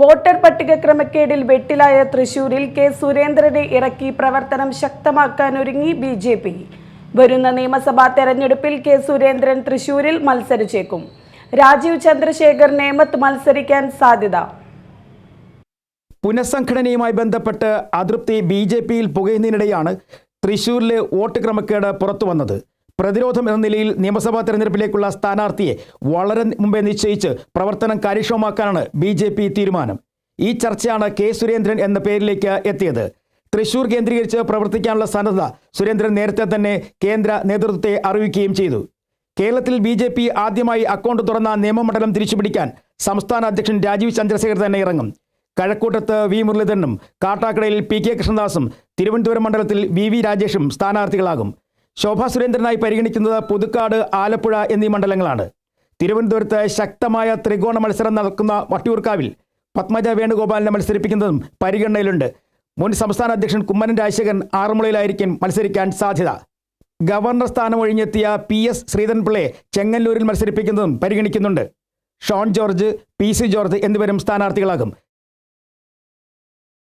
Voter പട്ടിക ക്രമക്കേടിൽ വെട്ടിലായ തൃശൂരിൽ K സുരേന്ദ്രനെ ഇറക്കി പ്രവർത്തനം ശക്തമാക്കാനൊരുങ്ങി ബി ജെ പി. വരുന്ന നിയമസഭാ തെരഞ്ഞെടുപ്പിൽ കെ സുരേന്ദ്രൻ തൃശൂരിൽ മത്സരിച്ചേക്കും. രാജീവ് ചന്ദ്രശേഖർ നേമത്ത് മത്സരിക്കാൻ സാധ്യത. പുനഃസംഘടനയുമായി ബന്ധപ്പെട്ട് അതൃപ്തി ബി ജെ പിയിൽ പുകയുന്നതിനിടെയാണ് തൃശൂരിലെ വോട്ട് ക്രമക്കേട് പുറത്തു വന്നത് പ്രതിരോധം എന്ന നിലയിൽ നിയമസഭാ തെരഞ്ഞെടുപ്പിലേക്കുള്ള സ്ഥാനാർത്ഥിയെ വളരെ മുമ്പേ നിശ്ചയിച്ച് പ്രവർത്തനം കാര്യക്ഷമമാക്കാനാണ് ബി ജെ പി തീരുമാനം. ഈ ചർച്ചയാണ് കെ സുരേന്ദ്രൻ എന്ന പേരിലേക്ക് എത്തിയത്. തൃശൂർ കേന്ദ്രീകരിച്ച് പ്രവർത്തിക്കാനുള്ള സന്നദ്ധത സുരേന്ദ്രൻ നേരത്തെ തന്നെ കേന്ദ്ര നേതൃത്വത്തെ അറിയിക്കുകയും ചെയ്തു. കേരളത്തിൽ ബി ജെ പി ആദ്യമായി അക്കൗണ്ട് തുറന്ന നിയമമണ്ഡലം തിരിച്ചുപിടിക്കാൻ സംസ്ഥാന അധ്യക്ഷൻ രാജീവ് ചന്ദ്രശേഖർ തന്നെ ഇറങ്ങും. കഴക്കൂട്ടത്ത് വി മുരളീധരനും കാട്ടാക്കടയിൽ പി കെ കൃഷ്ണദാസും തിരുവനന്തപുരം മണ്ഡലത്തിൽ വി വി രാജേഷും സ്ഥാനാർത്ഥികളാകും. ശോഭാ സുരേന്ദ്രനായി പരിഗണിക്കുന്നത് പുതുക്കാട് ആലപ്പുഴ എന്നീ മണ്ഡലങ്ങളാണ്. തിരുവനന്തപുരത്ത് ശക്തമായ ത്രികോണ മത്സരം നടക്കുന്ന വട്ടിയൂർക്കാവിൽ പത്മജ വേണുഗോപാലിനെ മത്സരിപ്പിക്കുന്നതും പരിഗണനയിലുണ്ട്. മുൻ സംസ്ഥാന അധ്യക്ഷൻ കുമ്മനം രാജശേഖരൻ ആറന്മുളയിലായിരിക്കും മത്സരിക്കാൻ സാധ്യത. ഗവർണർ സ്ഥാനം ഒഴിഞ്ഞെത്തിയ പി എസ് ശ്രീധരൻപിള്ളയെ ചെങ്ങന്നൂരിൽ മത്സരിപ്പിക്കുന്നതും പരിഗണിക്കുന്നുണ്ട്. ഷോൺ ജോർജ് പി സി ജോർജ് എന്നിവരും സ്ഥാനാർത്ഥികളാകും.